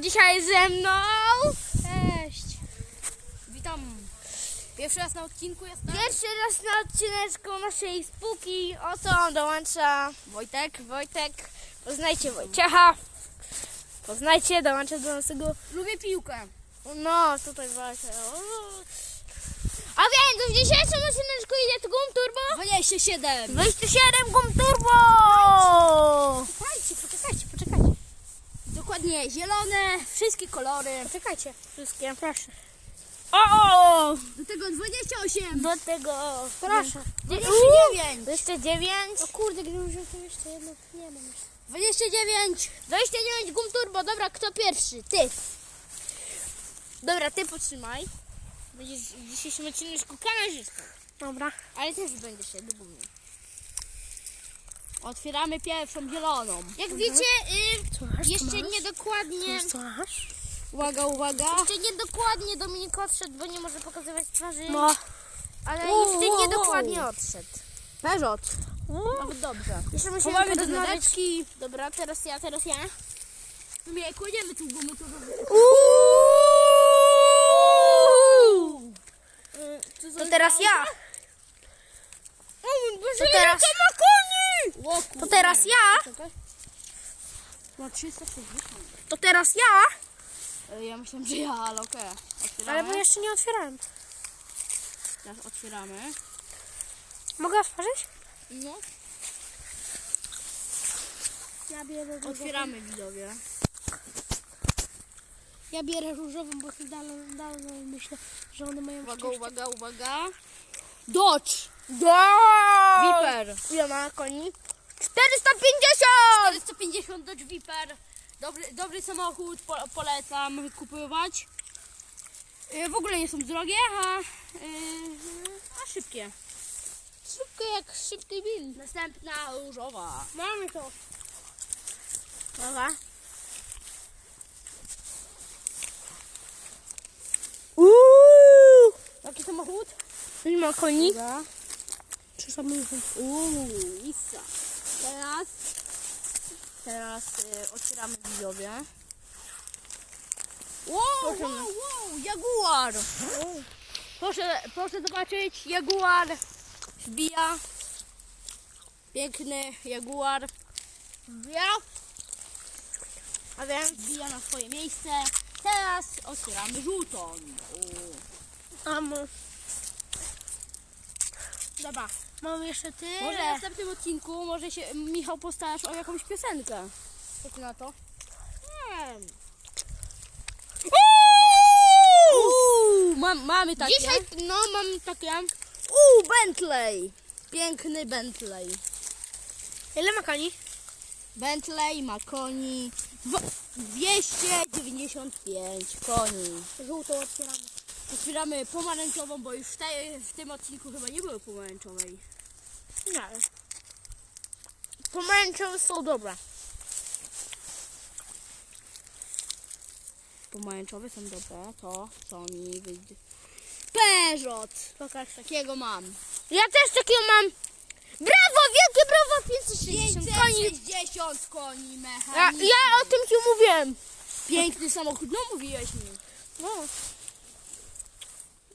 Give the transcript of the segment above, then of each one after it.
dzisiaj ze mną... Cześć. Witam. Pierwszy raz na odcinku jestem. Pierwszy raz na odcineczku naszej spółki. Oto dołącza Wojtek. Wojtek. Poznajcie Wojciecha. Poznajcie, dołączę do naszego... Lubię piłkę. No, tutaj właśnie. A więc w dzisiejszym odcineczku idzie Gum Turbo. 27. 27 Gum Turbo! Poczekajcie. Dokładnie zielone, wszystkie kolory. Czekajcie, wszystkie, proszę. O! Do tego 28. Do tego, proszę. 29. 29. O kurde, gdybym wziął to jeszcze jedno, nie mam jeszcze. 29. 29 gum turbo, dobra, kto pierwszy? Ty. Dobra, ty potrzymaj. Będziesz w dzisiejszym odcinku kamerzystą. Dobra. Ale też będziesz się do mnie. Otwieramy pierwszą zieloną. Jak wiecie, Co y, masz, jeszcze niedokładnie, Co masz? uwaga, uwaga, jeszcze niedokładnie Dominik odszedł, bo nie może pokazywać twarzy, No. ale Wow, jeszcze wow, niedokładnie wow. odszedł. Peugeot. Nawet dobrze. Jeszcze musimy porozmawiać. Dobra, teraz ja, teraz ja. My kładziemy tu gumę, to To teraz ja. To teraz- ma koni! O, To teraz ja. 360. To teraz ja. E, Ja myślałem, że ja, ale okej. Otwieramy. Ale bo jeszcze nie otwierałem. Teraz otwieramy. Mogę otworzyć? No. Ja bierę Otwieramy widzowie. Ja bierę różową, bo to dawno, dawno myślę, że one mają Uwaga, uwaga, uwaga. Dodge! Do! Viper! Ile ma koni? 450! 450 Dodge Viper. Dobry, dobry samochód, po, polecam kupować. E, W ogóle nie są drogie, a, e, a szybkie. Szybko jak szybki bil. Następna różowa. Mamy to. Dobra. Uuu! Jaki samochód? Ile ma koni? Dobra. Samochód? Uuu, Issa. Teraz, teraz e, otwieramy widzowie. Wow, Proszę. wow, wow, Jaguar. Proszę, proszę zobaczyć, Jaguar wbija. Piękny Jaguar wbija, A więc? wbija na swoje miejsce. Teraz otwieramy żółtą. Uuu. Mam. Dobra. Mam jeszcze tyle. Może w następnym odcinku może się Michał postarasz o jakąś piosenkę. Co ty na to? Nie wiem. Uuu, mam, mamy takie. Dzisiaj, no mam takie. Uuu, Bentley. Piękny Bentley. Ile ma koni? Bentley ma koni. dwo- 295 koni. Żółtą otwieramy. Otwieramy pomarańczową, bo już w, tej, w tym odcinku chyba nie było pomarańczowej. Nie. Pomarańczowe są dobre. Pomarańczowe są dobre. To co mi wyjdzie. Peugeot. Pokaż tak. Takiego mam. Ja też takiego mam. Brawo, wielkie brawo, 560 koni. 560 koni Ja, mechanicznych. ja o tym ci mówiłem. Piękny samochód. No mówiłeś mi. No.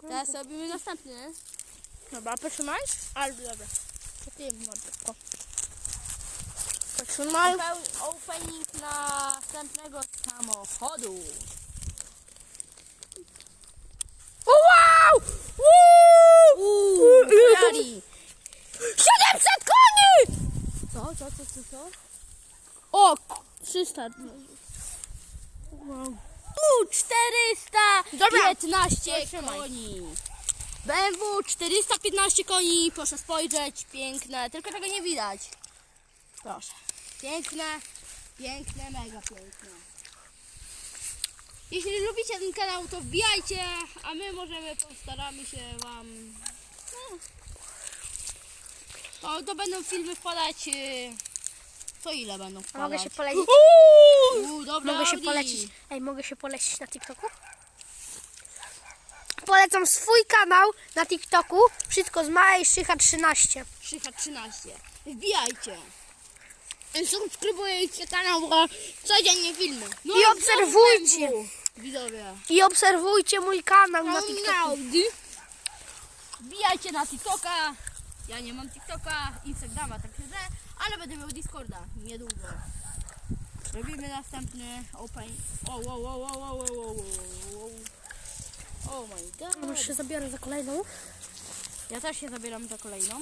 Teraz robimy następny. Dobra, potrzymaj. Ale dobra. To ty mordeczko. Potrzymaj. Open- Opening następnego samochodu. Wow! Uuu, Ferrari. 700 koni! Co, co, co, co, co? O, 300. Wow. Tu 415 Dobra. koni. BMW 415 koni, proszę spojrzeć, piękne, tylko tego nie widać. Proszę. Piękne, piękne, mega piękne. Jeśli lubicie ten kanał, to wbijajcie, a my możemy, postaramy się wam... No, to, to będą filmy wpadać... yy, To ile będą A wpadać? mogę się polecić? Uuu, dobra, Mogę się Audi. polecić. Ej, mogę się polecić na TikToku? Polecam swój kanał na TikToku. Wszystko z małej Szycha 13. Szycha 13. Wbijajcie. Subskrybujcie kanał, bo codziennie filmy. No I obserwujcie. Widzowie. I obserwujcie mój kanał na TikToku. Audi. Wbijajcie na TikToka. Ja nie mam TikToka, Instagrama tak że, ale będę miał Discorda niedługo. Robimy następny open. O, o, o, o, o, o, o, o, o. Oh my god. Już się zabiorę za kolejną. Ja też się zabieram za kolejną.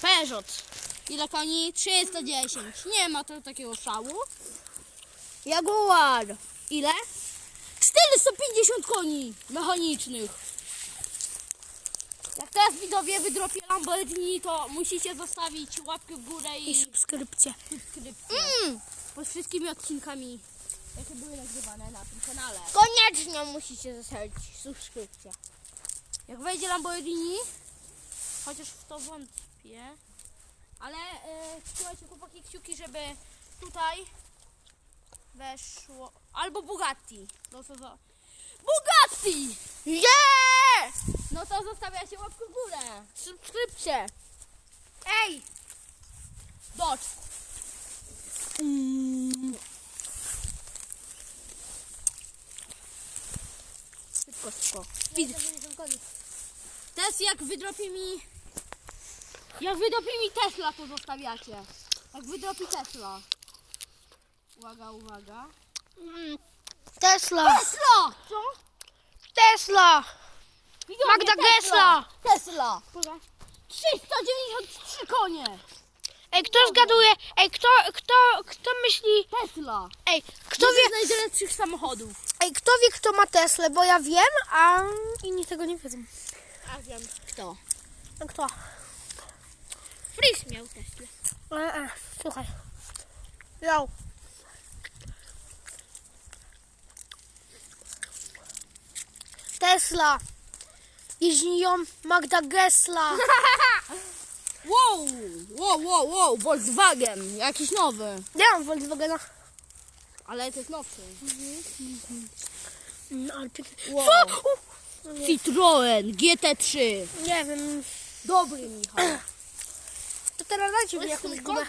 Peugeot. Ile koni? 310. Nie ma to takiego szału. Jaguar. Ile? 450 koni mechanicznych. Jak teraz widzowie wydropię Lamborghini, to musicie zostawić łapkę w górę i I subskrypcję. subskrypcję pod wszystkimi odcinkami, jakie były nagrywane na tym kanale. Koniecznie musicie zostawić subskrypcję. Jak wejdzie Lamborghini, chociaż w to wątpię, ale e, trzymajcie chłopaki kciuki, żeby tutaj weszło, albo Bugatti, no to za... Bugatti! Yeah! No to zostawiacie łapkę w górę. Subskrypcję. Ej! Dodge. Szybko, szybko. Teraz jak wydropi mi... Jak wydropi mi Tesla, to zostawiacie. Jak wydropi Tesla. Uwaga, uwaga. Mm. Tesla! Tesla! Co? Tesla! Widzowie, Magda Gessler! Tesla! 393 konie! Ej, kto zgaduje? Ej, kto, kto, kto myśli? Tesla! Ej, kto To wie? jest najlepszych samochodów. Ej, kto wie, kto ma Teslę? Bo ja wiem, a inni tego nie wiedzą. A wiem. Kto? Kto? Fris miał Tesla. E, e, słuchaj. Yo. Tesla. Jeździ ją Magda Gessler. Wow! Wow, wow, wow! Volkswagen! Jakiś nowy. Nie mam Volkswagena. Ale to jest nowszy. Mm, ale piękny. Wow. Co? U, Citroen GT3. nie wiem. Dobry, Michał. To teraz dajcie mi jakąś gumę.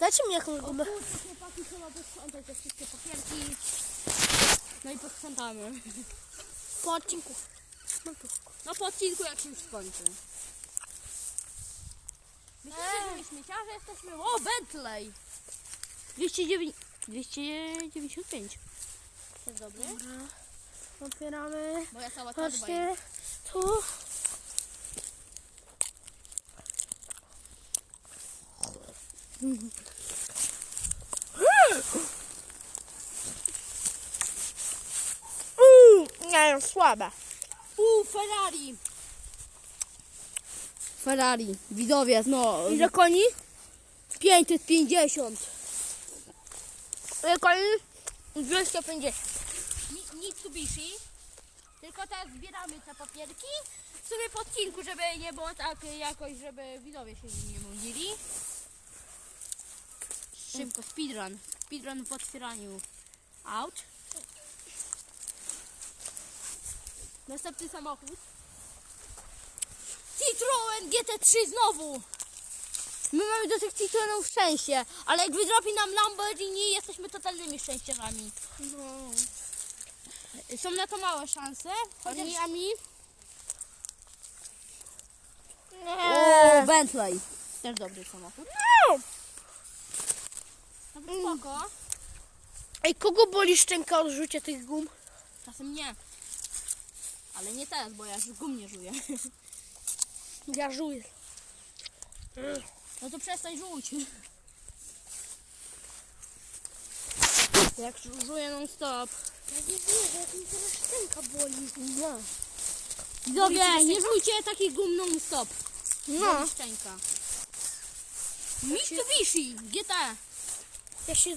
Dajcie mi jakąś gumę. Kurczę, chłopaki, trzeba posprzątać te wszystkie papierki. No i posprzątamy. Po odcinku. No po odcinku jak się już skończy. Myślicie, że my śmieciarze jesteśmy? O, Bentley! 209, 295. To jest dobry? Otwieramy. Moja cała torba Patrzcie. Tu. Uuu, nie, słabe. Ferrari! Ferrari, widzowie, no. Ile koni? 550. Ile koni? 250. Ni- Mitsubishi. Tylko teraz zbieramy te papierki. W sumie po odcinku, żeby nie było tak jakoś, żeby widzowie się nie nudzili. Szybko, speedrun. Speedrun w otwieraniu aut. Następny samochód. Citroen GT3 znowu! My mamy do tych Citroenów szczęście, ale jak wydropi nam Lamborghini, jesteśmy totalnymi szczęściarzami. No. Są na to małe szanse. Chociaż... A mi? O, Bentley. Też dobry samochód. No. Nawet spoko. Ej, kogo boli szczęka od rzucia tych gum? Czasem nie. Ale nie teraz, bo ja już gum nie żuję. Ja żuję. No to przestań żuć. Jak żuję non stop. Ja nie wiem, jak mi teraz szczęka boli. No. Widzowie, nie żujcie takich gum non stop. No. Szczęka. Mitsubishi GT. Ja się